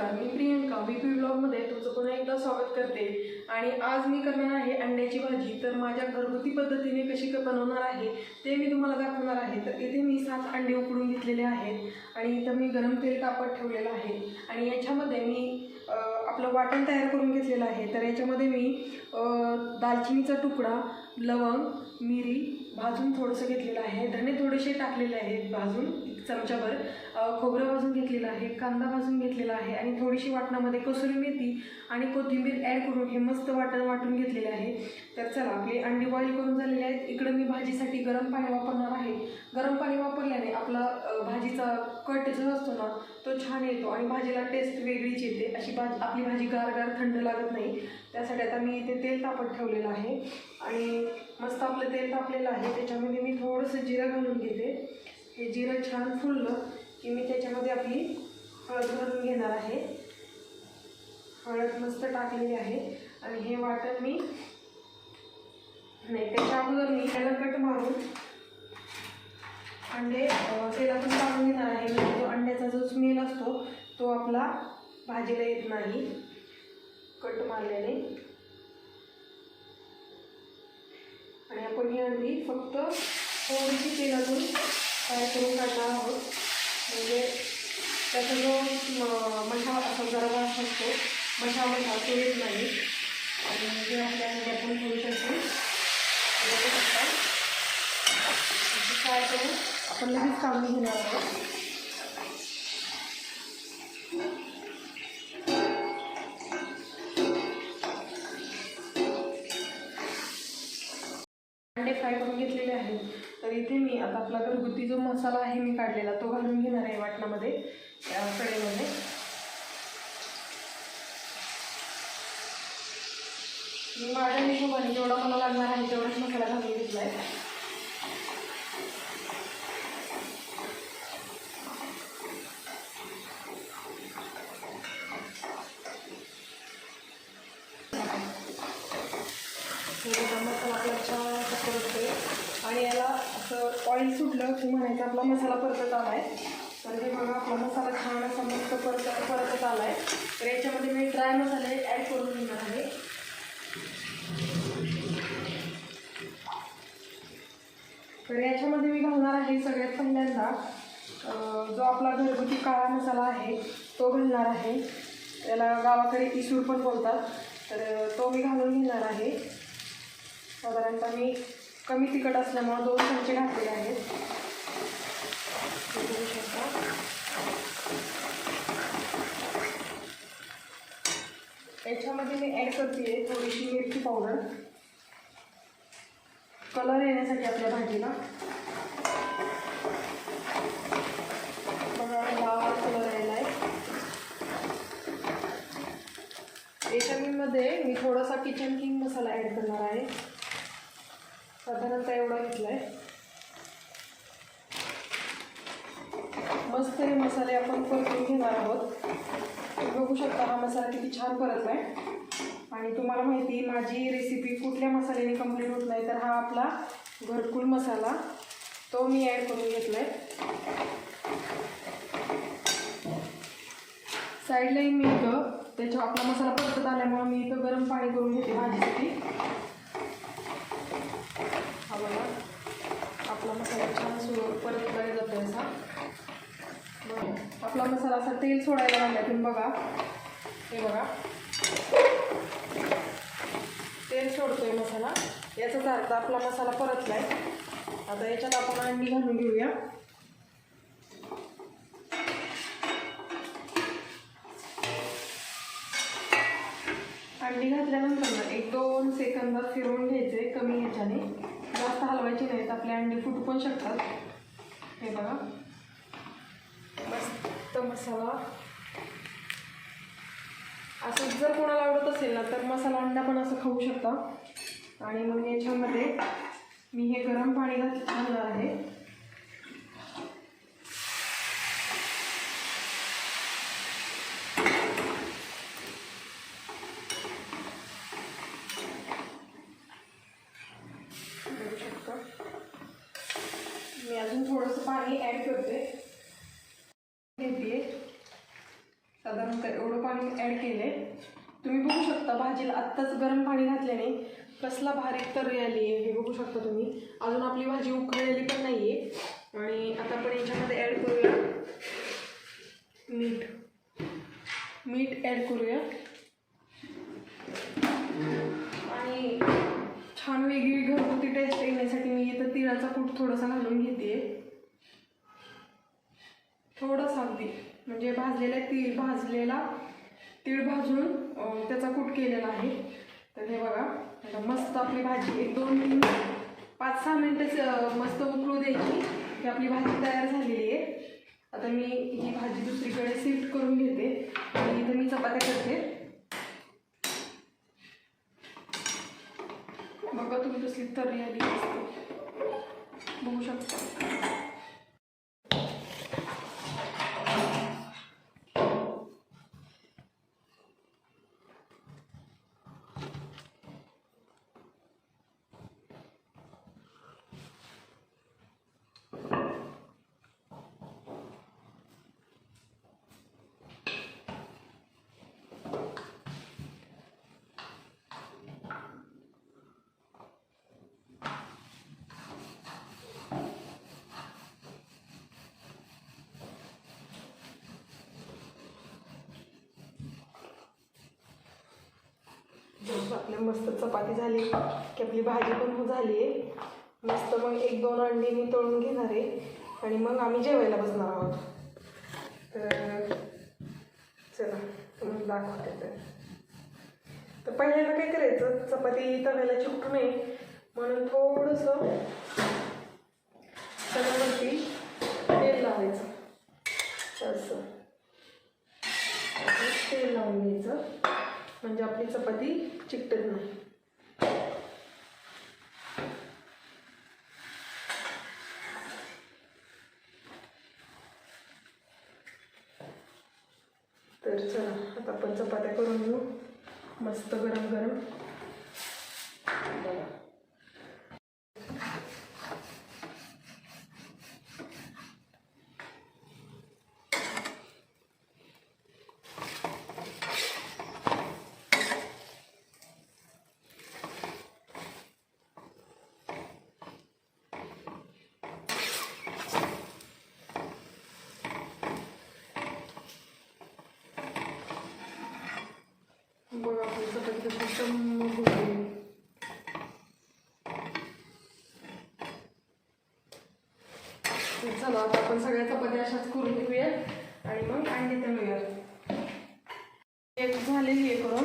नमस्कार मी प्रियंका. बी पी ब्लॉगमध्ये तुमचं पुन्हा एकदा स्वागत करते. आणि आज मी करणार आहे अंड्याची भाजी. तर माझ्या घरगुती पद्धतीने कशी बनवणार आहे ते मी तुम्हाला दाखवणार आहे. तर इथे मी सात अंडे उकडून घेतलेले आहेत. आणि इथं मी गरम तेल तापत ठेवलेलं आहे. आणि याच्यामध्ये मी आपलं वाटण तयार करून घेतलेलं आहे. तर याच्यामध्ये मी दालचिनीचा तुकडा लवंग मिरी भाजून थोडंसं घेतलेलं आहे. धणे थोडेसे टाकलेले आहेत भाजून एक चमचाभर. खोबरं भाजून घेतलेलं आहे कांदा भाजून घेतलेला आहे आणि थोडीशी वाटणामध्ये कसुरी मेथी आणि कोथिंबीर ॲड करून हे मस्त वाटण वाटून घेतलेले आहे. तर चला आपले अंडी बॉईल करून झालेले आहेत. इकडं मी भाजीसाठी गरम पाणी वापरणार आहे. गरम पाणी वापरल्याने आपला भाजीचा कट जो असतो ना तो छान येतो आणि भाजीला टेस्ट वेगळीच येते. अशी भाजी आपली भाजी गार गार थंड लागत नाही. त्यासाठी आता मी इथे तेल तापत ठेवलेलं आहे. आणि मस्त आपलं तेल तापलेलं आहे. त्याच्यामध्ये मी थोडंसं जिरं घालून घेते. हे जिरं छान फुललं की मी त्याच्यामध्ये आपली हळद घालून घेणार आहे. हळद मस्त टाकलेली आहे. आणि हे वाटण मी नाही त्याच्या अगोदर मी त्याला कट मारून अंडे तेलातून काढून घेणार आहे. म्हणजे अंड्याचा जो स्मेल असतो तो आपला भाजीला येत नाही. कट मारल्याने आणि आपण ही अंडी फक्त थोडीशी तेलातून फ्राय करून काढणार आहोत. म्हणजे त्याचा जो मठा असा जरा असतो मठा मठा तो येत नाही. आणि जे आपल्या आपण ठेवू शकतो फ्राय करून आपण लगेच काढून घेणार आहोत. मसाला आहे मी काढलेला तो घालून घेणार आहे वाटणामध्ये कडेमध्ये कढईमध्ये. मी माझ्या हिशोबाने जेवढा मला लागणार आहे तेवढाच मसाला घालून घेतला आहे हे बघा मसाला आपला छान असा परततोय आणि याला असं ऑइल सुटलं की म्हणायचं आपला मसाला परतत आला आहे तर हे बघा आपला मसाला छान असा मस्त परत परतत आला आहे तर याच्यामध्ये मी ड्राय मसाले ॲड करून घेणार आहे. तर याच्यामध्ये मी घालणार आहे सगळ्यात पहिल्यांदा जो आपला घरगुती काळा मसाला आहे तो घालणार आहे. त्याला गावाकडे इसूर पण बोलतात. तर तो मी घालून घेणार आहे. साधारणतः मी कमी तिखट असल्यामुळं दोन चमचे घातलेले आहेत. बघू शकता. याच्यामध्ये मी ॲड करते थोडीशी मिरची पावडर कलर येण्यासाठी आपल्या भाजीला. बघा लाल कलर यायला आहे. याच्यामध्ये मी थोडासा किचन किंग मसाला ॲड करणार आहे साधारणतः एवढा घेतला आहे मस्त हे मसाले आपण परतून घेणार आहोत. बघू शकता हा मसाला किती छान परतला आहे आणि तुम्हाला माहिती माझी रेसिपी कुठल्या मसाल्याने कंप्लीट होत नाही तर हा आपला घरकुल मसाला. तो मी ॲड करून घेतला आहे साईडलाही मी इथं त्याच्या आपला मसाला परतत आल्यामुळं मी इथं गरम पाणी करून घेते भाजीसाठी हा बघा आपला मसाला छान सुरू परतला जातो आपला मसाला असा तेल सोडायला लागला तुम्ही बघा. हे बघा. तेल सोडतोय मसाला. याचाच अर्थ आपला मसाला परतलाय. आता याच्यात आपण अंडी घालून घेऊया. अंडी घातल्यानंतर ना एक दोन सेकंदात फिरवून घ्यायचे कमी ह्याच्याने जास्त हलवायची नाहीत आपले अंडी फुटू पण शकतात. हे बघा. मस्त मसाला. असं जर कोणाला आवडत असेल ना तर मसाला अंडा पण असं खाऊ शकता. आणि मग याच्यामध्ये मी हे गरम पाणी घालणार आहे बघू शकता मी अजून थोडंसं पाणी ॲड करते घेते साधारण साधारणतः एवढं पाणी ॲड केले तुम्ही बघू शकता भाजीला आत्ताच गरम पाणी घातल्याने कसला भारी तर्री आली आहे हे बघू शकता तुम्ही. अजून आपली भाजी उकळलेली पण नाही आहे आणि आता आपण याच्यामध्ये ॲड करूया मीठ. मीठ ॲड करूया. आणि छान वेगळी घरगुती टेस्ट येण्यासाठी मी इथं तिळाचा कूट थोडासा घालून घेते थोडासा अगदी म्हणजे आहे तीळ भाजलेला तीळ भाजून त्याचा कूट केलेला आहे. तर हे बघा आता मस्त आपली भाजी एक दोन तीन पाच सहा मिनटं मस्त उकळू द्यायची. ही आपली भाजी तयार झालेली आहे. आता मी ही भाजी दुसरीकडे शिफ्ट करून घेते. आणि इथं मी चपात्या करते. बघा तुम्ही कसली तर्री आली असते बघू शकता बस आपली मस्त चपाती झाली की आपली भाजी पण हो झाली. आहे मस्त मग एक दोन अंडी मी तळून घेणार आहे आणि मग आम्ही जेवायला बसणार आहोत. तर चला तुम्हाला दाखवते तर. तर पहिल्यांदा काय करायचं चपाती तव्याला चिकटू नये म्हणून थोडंसं तव्यावरती तेल लावायचं. असं. तेल लावून घ्यायचं. म्हणजे आपली चपाती चिकटत नाही. तर चला आता आपण चपात्या करून घेऊ. मस्त गरम गरम बघा बघा आपली चपाती कशी तर चला आता आपण सगळ्या चपात्या अशाच करून घेऊया. आणि मग अंडी तळूया एक झालेली आहे करून.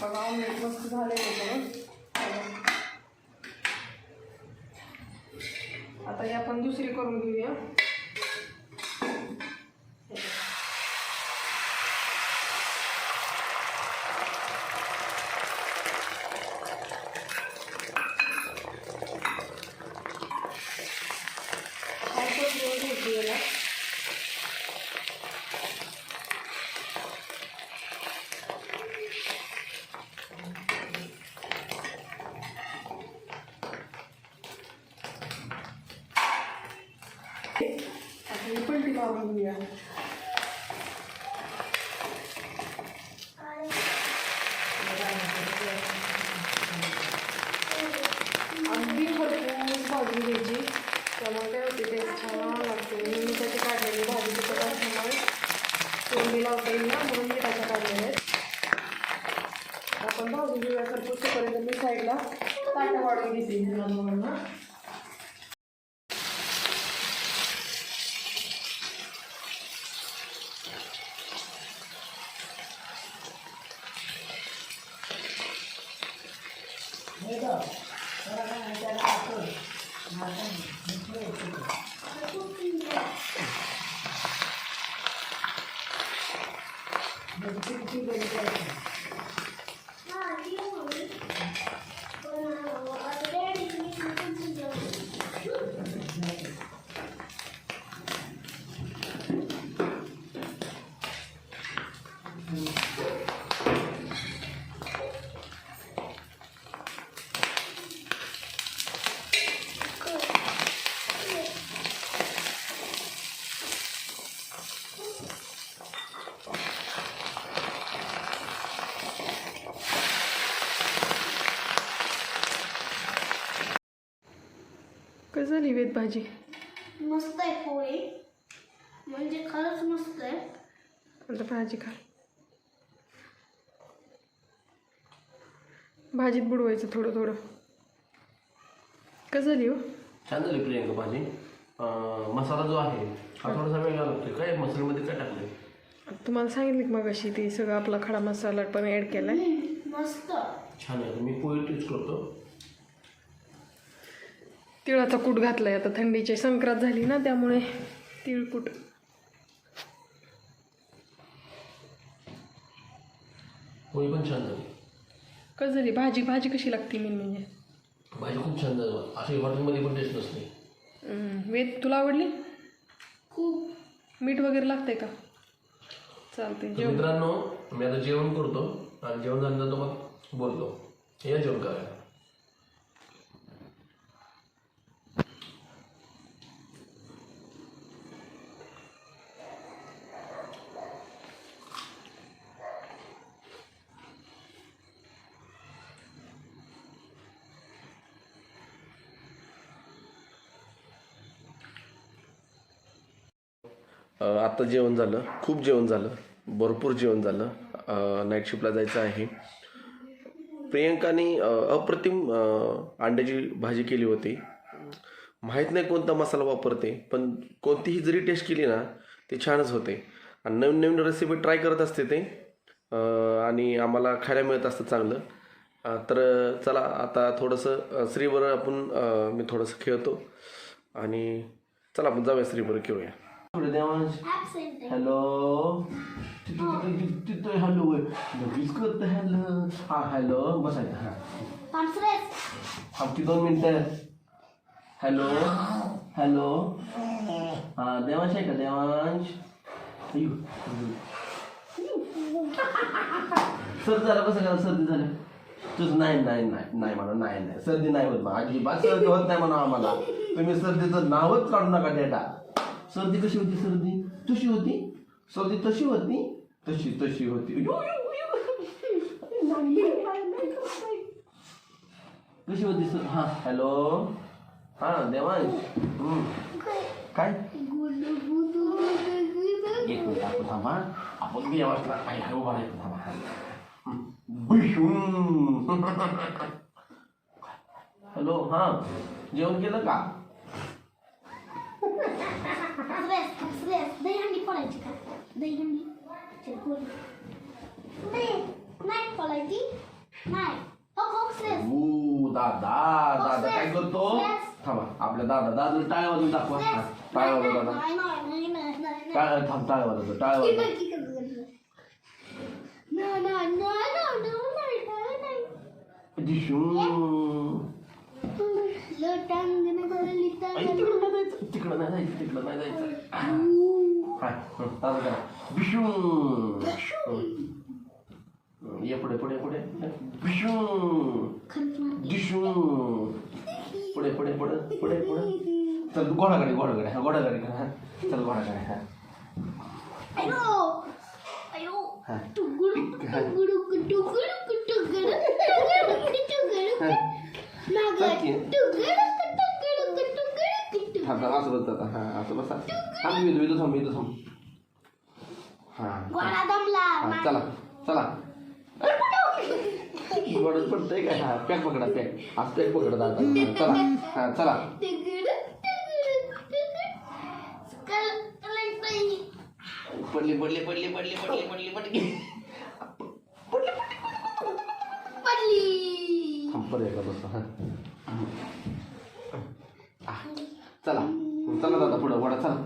बघा ऑमलेट मस्त झालेली आहे करून. आता हे आपण दुसरी करून घेऊया पावसात घेऊन घ्यायची याला आता ही पलटी अगदी भरपूर भाजून घ्यायची. त्यामुळे काय होते ते छान लागते. मी त्याची काढलेली भाजी तिथं असल्यामुळे तोंडी लावता येईल ना म्हणून मी त्याच्या काढलेल्या आहेत आपण भाजी घेऊया खरपूस तोपर्यंत मी साईडला ताटं वाढून घेते. लहान मुलांना झाली वेद भाजी मस्त आहे पोळी. म्हणजे खरंच मस्त आहे. आता भाजी खा. भाजीत बुडवायचं थोडं थोडं. कसं झाली हो? छान झाली प्रियंका भाजी. अं, मसाला जो आहे हा थोडासा वेगळा लागतोय. काय मसाल्यामध्ये काय टाकलंय? आता तुम्हाला सांगितलं की मग अशी ते सगळं आपला खडा मसाला पण ॲड केला आहे मस्त. छान आहे. मी पोळी यूज करतो. तिळाचा कूट घातलाय. आता थंडीची संक्रांत झाली ना त्यामुळे तिळकूट. पोळी पण छान झाली. कसं झाली? भाजी भाजी कशी लागते मेन म्हणजे? भाजी खूप छान झाली. अशी हॉटेलमध्ये पण टेस्ट नसते. हम्म, वेद तुला आवडली? खूप. मीठ वगैरे लागतंय का? चालतंय तर जेव मित्रांनो मी आता जेवण करतो आणि जेवण झाल्यानंतर मग बोलतो. या जेवण करायला. आत्ता जेवण झालं खूप जेवण झालं भरपूर जेवण झालं. नाईट शिफ्टला जायचं आहे. प्रियंकाने अप्रतिम अंड्याची भाजी केली होती. माहीत नाही कोणता मसाला वापरते पण कोणतीही जरी टेस्ट केली ना ती छानच होते. आणि नवीन नवीन रेसिपी ट्राय करत असते ते. आणि आम्हाला खायला मिळत असतं चांगलं. तर चला आता थोडंसं अ, श्रीवर आपण मी थोडंसं खेळतो. आणि चला आपण जाऊया श्रीवर खेळूया. देवांश ॲबसेंट आहे हॅलो. तिथं हॅलो. लगेच करत हॅलो. हा हॅलो. बसायचं हा. पार्सरेस आमची दोन मिनटं हॅलो. हॅलो. हा देवांश आहे का देवांश? सर्दी झालं कसं काय सर्दी झालं. तुझं नाही नाही नाही नाही म्हणा नाही नाही. सर्दी नाही होत मग अजिबात सर्दी होत नाही म्हणा आम्हाला. तुम्ही सर्दीचं नावच काढू नका डेटा. सर्दी कशी होती? सर्दी. तशी होती? सर्दी तशी होती? तशी तशी होती. कशी होती सर? हां. हॅलो. हां देवांश. काय? एक मिनिट आपण थांबा. आपण मी आवाज पाहिजे उभा राहायचं थांबा. हॅलो हां. जेवण केलं का? दही हंडी फोडायची का दही हंडी. नाही फोडायची नाही दादा दादा काय करतो? थांबा आपल्या दादा दादा टाळ्या वाजून दाखवा. टाळ्या वाजव दादा. टाळ्या थांब टाळ्या वाजवतो टाळ्या वाजव तिकडं नाही जायचं. तिकडं नाही जायचं तिकडं नाही जायचं. हा, हं, चालू करा. ये पुढे पुढे पुढे. बिशूम. डिशूम. पुढे पुढे पुढे पुढे पुढे. चल घोडागाडी घोडागाडी हा घोडागाडी हा. चल घोडागाडी हा. हा. की. हा असं बस आता हा असं बसा. थांब मी येतो थांब मी येतो थांब. हा हा चला चला. गोडच पडतंय काय? हा पॅक पकडा पॅक. आज पॅक पकडा हा, चला. हा चला. पडली पडली पडली पडली पडली पडली पडली. परत एकदा बस हा. चला. चला दादा पुढं वडा चला.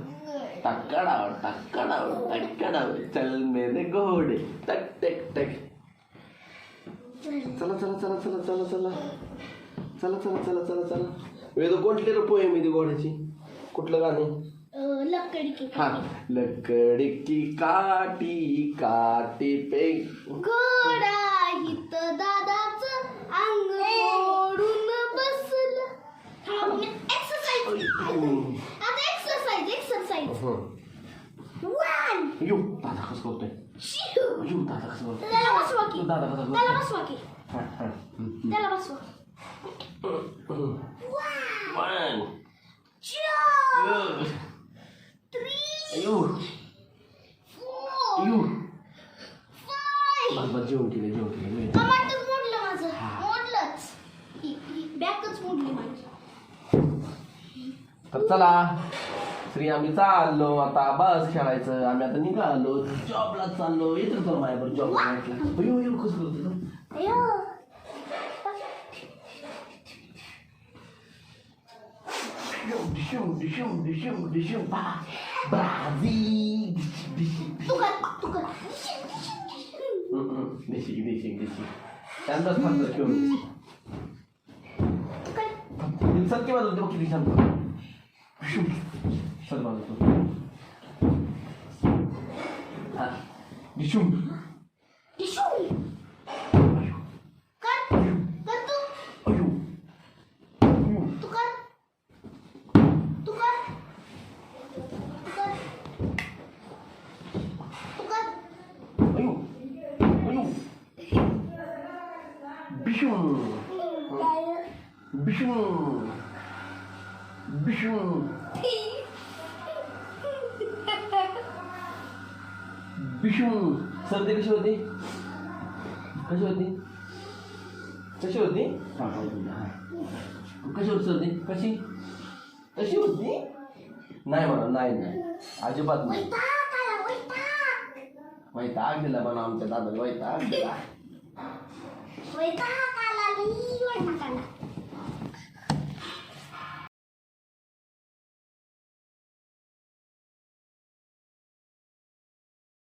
टक्कडाव टक्कडाव टक्कडाव चल मेरे घोडे. टक टक टक. चला चला चला चला चला चला. चला चला चला चला चला. वेद कोणते रे पोएम आहे ती घोड्याची? कुठलं गाणे लकड़ी की हा लकड़ी की काटी काटी पे घोडा अंग ओढून बसलं एक्सरसाइज आता एक्सरसाइज एक्सरसाइज वन यू दादा कसं करतोय? यू दादा कसं करतोय? त्याला बसवा की. दादा कसं त्याला करतोय बसवा की. त्याला बसवा. One, Two, three, अयो four, अयो five. बस बस जेवण केलं जेवण केलं टमाटरच मोडलं माझं मोडलंच ही ही बॅकच मोडली माझी तर चला श्री आम्ही चाललो आता बस खेळायचं. आम्ही आता निघालो जॉबला चाललो. येतो तर माझ्यावर जॉब अयो अयो कसं करतो देशी देशी देशी. त्यांनाच थांबलं खेळून तू कर. सत्य बाजू ते किती शांत सर बाजू तो हा डिशुम टिशू कर कर तू अयो तू कर तू कर तू कर तू कर अयो अयो डिशुम डिशुम डिशुम डिशुम सर्दी कशी होती? कशी होती? कशी होती? कशी होती सर्दी? कशी? कशी होती? नाही म्हणा नाही नाही. अजिबात नाही. वैताग वैताग दिला म्हणा आमच्या दादा वैताग दिला.